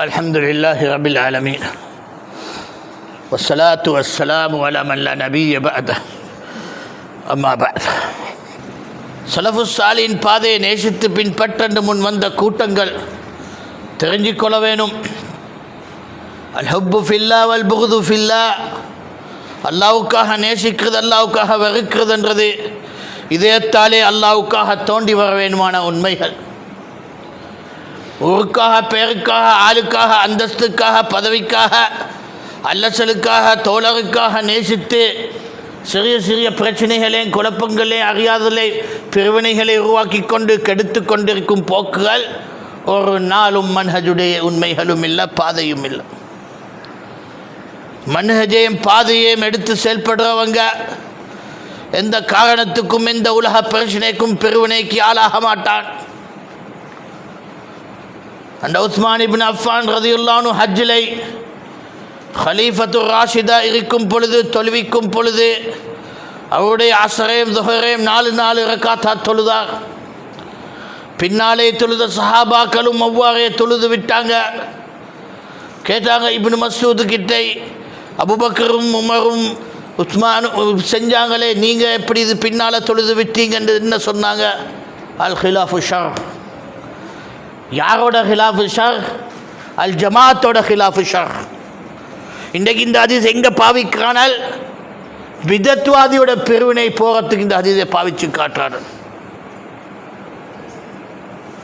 الحمد لله رب العالمين والصلاة والسلام على من لا نبي بعده أما بعد சலஃபு சாலியின் பாதையை நேசித்து பின்பற்றண்டு முன் வந்த கூட்டங்கள் தெரிஞ்சிக்கொள்ள வேணும் அல் ஹப்பு ஃபில்லா வல் புகுது ஃபில்லா அல்லாவுக்காக நேசிக்கிறது அல்லாவுக்காக வெறுக்கிறதுன்றது இதயத்தாலே அல்லாவுக்காக தோண்டி வர வேணுமான உண்மைகள் ஊருக்காக பேருக்காக ஆளுக்காக அந்தஸ்துக்காக பதவிக்காக அல்லசலுக்காக தோழருக்காக நேசித்து சிறிய சிறிய பிரச்சனைகளையும் குழப்பங்களையும் அறியாதலை பிரிவினைகளை உருவாக்கி கொண்டு கெடுத்து கொண்டிருக்கும் போக்குகள் ஒரு நாளும் மன்ஹஜுடைய உண்மைகளும் இல்லை பாதையும் இல்லை. மன்ஹஜையும் பாதையையும் எடுத்து செயல்படுறவங்க எந்த காரணத்துக்கும் எந்த உலக பிரச்சனைக்கும் பிரிவினைக்கு ஆளாக மாட்டான். அந்த உஸ்மான் இபின் அஃபான் ரதியுல்லானு ஹஜ்ஜிலை ஹலீஃபத்து ராஷிதா இருக்கும் பொழுது தொழுவிக்கும் பொழுது அவருடைய அசரேம் துஹரையும் நாலு நாலு ரக்காத்தா தொழுதார். பின்னாலே தொழுத சஹாபாக்களும் அவ்வாறே தொழுது விட்டாங்க. கேட்டாங்க இப்னு மசூது கிட்டே அபுபக்கரும் உமரும் உஸ்மானும் செஞ்சாங்களே நீங்கள் எப்படி இது பின்னால் தொழுது விட்டீங்கன்னு என்ன சொன்னாங்க? அல் ஹிலாஃபு ஷர். யாரோட ஹிலாஃபு ஷர் அல் ஜமாத்தோட ஹிலாஃபு ஷர் இன்றைக்கு இந்த அதிஸ் எங்கே பாவிக்கிறானால் விதத்வாதியோட பிரிவினை போகிறதுக்கு இந்த அதிசை பாவிச்சு காட்டுறாரு.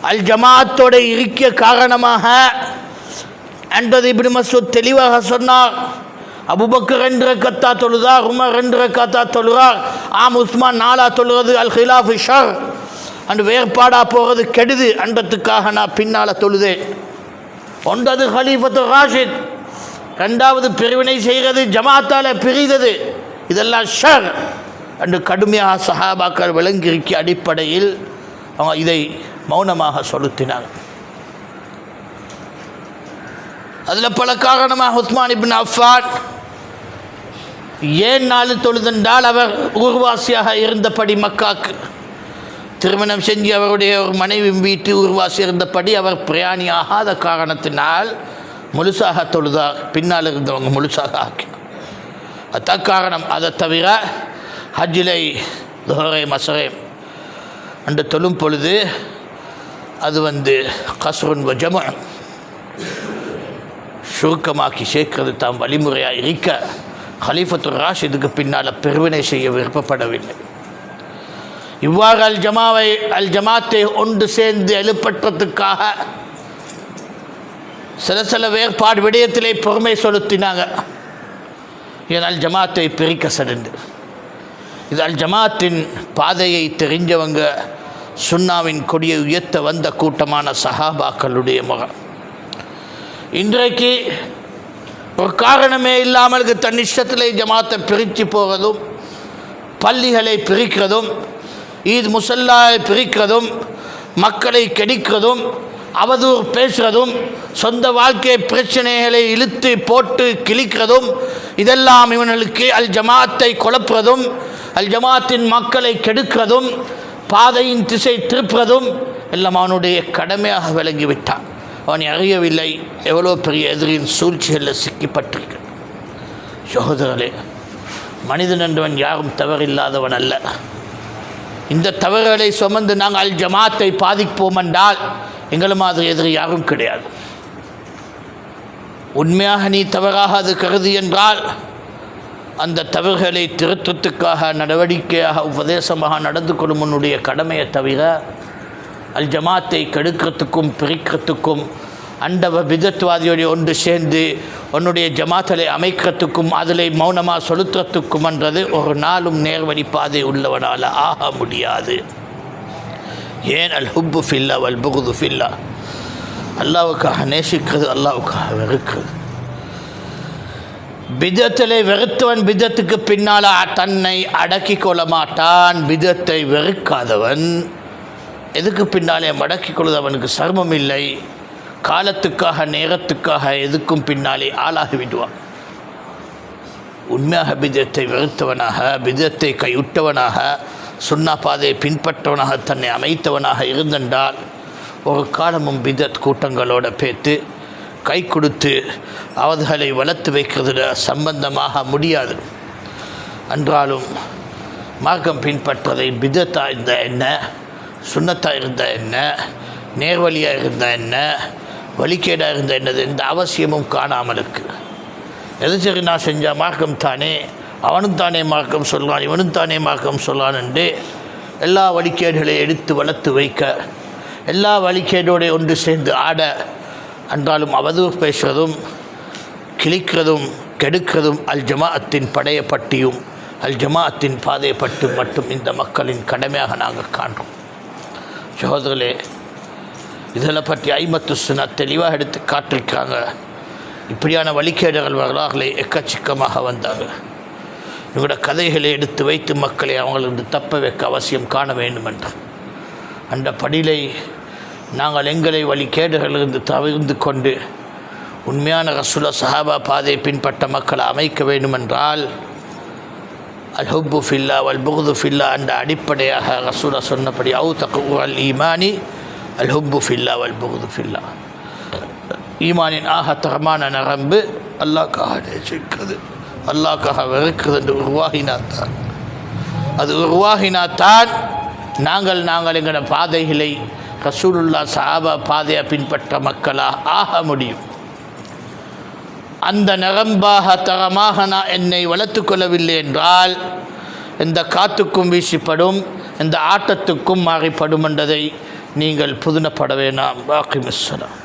அல் ஜமாத்தோட இருக்க காரணமாக என்பது இப்படி மசூத் தெளிவாக சொன்னார். அபுபக்கர் ரெண்டு ரக்கத்தா தொழுதார் உமர் ரெண்டு ரக்கத்தா தொழுகிறார் ஆம் உஸ்மான் நாலா தொழுகிறது அல் ஹிலாஃபு ஷர் அண்டு வேறுபாடாக போகிறது கெடுது அன்றத்துக்காக நான் பின்னால் தொழுதேன். ஒன்றது ஹலீஃபத்து ராஷித் ரெண்டாவது பிரிவினை செய்கிறது ஜமாத்தால் பிரிதது இதெல்லாம் ஷர். அண்டு கடுமையாக சஹாபாக்கள் விளங்கிருக்கிய அடிப்படையில் அவங்க இதை மௌனமாக சொலுத்தினார் அதில் பல காரணமாக உஸ்மான் இபின் அஃபான் ஏன் நாள் தொழுதென்றால் அவர் ஊர்வாசியாக இருந்தபடி மக்காக்கு. திருமணம் செஞ்சு அவருடைய ஒரு மனைவி வீட்டு உருவாசி இருந்தபடி அவர் பிரயாணி ஆகாத காரணத்தினால் முழுசாக தொழுதார். பின்னால் இருந்தவங்க முழுசாக ஆக்கினார். அதான் காரணம். அதை தவிர ஹஜ்ஜிலை துஹரை மசரே அன்று தொழும் பொழுது அது வந்து கஸ்ருன் வஜம சுருக்கமாக்கி சேர்க்கிறது தாம் வழிமுறையாக இருக்க. ஹலீஃபத்து ராஷிதுக்கு பின்னால் பெருவினை செய்ய விருப்பப்படவில்லை. இவ்வாறு அல் ஜமாவை அல் ஜமாத்தை ஒன்று சேர்ந்து எழுப்பற்றத்துக்காக சில சில வேறுபாடு விடயத்திலே பொறுமை செலுத்தினாங்க. என் அல் ஜமாத்தை பிரிக்க சடுண்டு இது அல் ஜமாத்தின் பாதையை தெரிஞ்சவங்க சுன்னாவின் கொடியை உயர்த்த வந்த கூட்டமான சஹாபாக்களுடைய முகம் இன்றைக்கு ஒரு காரணமே இல்லாமல் தன் இஷ்டத்திலே ஜமாத்தை பிரித்து போகிறதும் பள்ளிகளை பிரிக்கிறதும் ஈத் முசல்லாவை பிரிக்கிறதும் மக்களை கெடிக்கிறதும் அவதூறு பேசுகிறதும் சொந்த வாழ்க்கை பிரச்சனைகளை இழுத்து போட்டு கிழிக்கிறதும் இதெல்லாம் இவனுக்கு அல் ஜமாத்தை குழப்புறதும் அல் ஜமாத்தின் மக்களை கெடுக்கிறதும் பாதையின் திசை திருப்புறதும் எல்லாம் அவனுடைய கடமையாக விளங்கிவிட்டான். அவன் அறியவில்லை. எவ்வளோ பெரிய எதிரின் சூழ்ச்சிகளில் சிக்கிப்பட்டிருக்க சகோதரர்களே மனிதன் என்றவன் யாரும் தவறில்லாதவன் அல்ல. இந்த தவறுகளை சுமந்து நாங்கள் அல் ஜமாத்தை பாதிப்போம் என்றால் எங்களை மாதிரி எதிரி யாரும் கிடையாது. உண்மையாக நீ தவறாக அது கருதி என்றால் அந்த தவறுகளை திருத்தத்துக்காக நடவடிக்கையாக உபதேசமாக நடந்து கொள்ளும் உன்னுடைய கடமையை தவிர அல் ஜமாத்தை கெடுக்கிறதுக்கும் பிரிக்கிறதுக்கும் அண்டவ விதத்வாதியோடைய ஒன்று சேர்ந்து உன்னுடைய ஜமாத்தலை அமைக்கிறதுக்கும் அதில் மௌனமாக செலுத்துறதுக்கும் என்றது ஒரு நாளும் நேர்வழி பாதை உள்ளவனால் ஆக முடியாது. ஏன்? அல் ஹுப்பு ஃபில்லா அல் புகுது ஃபில்லா. அல்லாவுக்காக நேசிக்கிறது அல்லாவுக்காக வெறுக்கிறது. பிதத்திலே வெறுத்தவன் பிதத்துக்கு பின்னால் தன்னை அடக்கி கொள்ள மாட்டான். பிதத்தை வெறுக்காதவன் எதுக்கு பின்னாலே மடக்கி கொள்வதவனுக்கு சர்மம் இல்லை. காலத்துக்காக நேரத்துக்காக எதுக்கும் பின்னாலே ஆளாகி விடுவான். உண்மையாக பிஜத்தை வெறுத்தவனாக பிஜத்தை கைவிட்டவனாக சுண்ணா பாதையை பின்பற்றவனாக தன்னை அமைத்தவனாக இருந்தென்றால் ஒரு காலமும் பிதத் கூட்டங்களோட பேத்து கை கொடுத்து அவர்களை வளர்த்து வைக்கிறதுல சம்பந்தமாக முடியாது. என்றாலும் மார்க்கம் பின்பற்றதை பிதத்தாக இருந்த என்ன சுண்ணத்தாக இருந்த என்ன நேர்வழியாக இருந்த என்ன வழிகேடாக இருந்த என்னது? எந்த அவசியமும் காணாமல் எது சரி நான் செஞ்ச மார்க்கம் தானே? அவனும் தானே மார்க்கம் சொல்கிறான் இவனும் தானே மார்க்கம் சொல்கிறான் என்று எல்லா வழிகேடுகளையும் எடுத்து வளர்த்து வைக்க எல்லா வழிகேடோடு ஒன்று சேர்ந்து ஆட என்றாலும் அவதூறு பேசுவதும் கிழிக்கிறதும் கெடுக்கிறதும் அல் ஜமாஅத்தின் படையப்பட்டியும் அல் ஜமாஅத்தின் பாதையப்பட்டு மட்டும் இந்த மக்களின் கடமையாக நாங்கள் காண்றோம். சகோதரர்களே இதில் பற்றி ஐமத்து சுனா தெளிவாக எடுத்து காட்டிருக்காங்க இப்படியான வழிகேடுகள் வரலாறுகளை எக்கச்சக்கமாக வந்தாங்க. இவங்களோட கதைகளை எடுத்து வைத்து மக்களை அவங்களுக்கு தப்ப வைக்க அவசியம் காண வேண்டும் என்று அந்த படிலை நாங்கள் எங்களை வழிகேடுகளிலிருந்து தவிர்ந்து கொண்டு உண்மையான ரசுல சஹாபா பாதை பின்பற்ற மக்களை அமைக்க வேண்டுமென்றால் அல் ஹுப்பு ஃபில்லா வல் புகுது ஃபில்லா என்ற அடிப்படையாக ரசூலா சொன்னபடி அவு தக்கு அல் ஈமானி அல்ஹுப்பு ஃபில்லா வல் புகுது ஃபில்லா ஈமானின் ஆக தரமான நரம்பு அல்லாக்காக நேசிக்கிறது அல்லாக்காக வெறுக்கிறது என்று உருவாகினாத்தான். அது உருவாகினாத்தான். நாங்கள் நாங்கள் எங்களோட பாதைகளை ரசூலுல்லா சாபா பாதையை பின்பற்ற மக்களாக ஆக முடியும். அந்த நரம்பாக தரமாக நான் என்னை வளர்த்து கொள்ளவில்லை என்றால் இந்த காத்துக்கும் வீசிப்படும் இந்த ஆட்டத்துக்கும் மாறிப்படும் என்றதை நீங்கள் புதுனப்பட வேணாம் பாக்கி மிஸ்ஸலாம்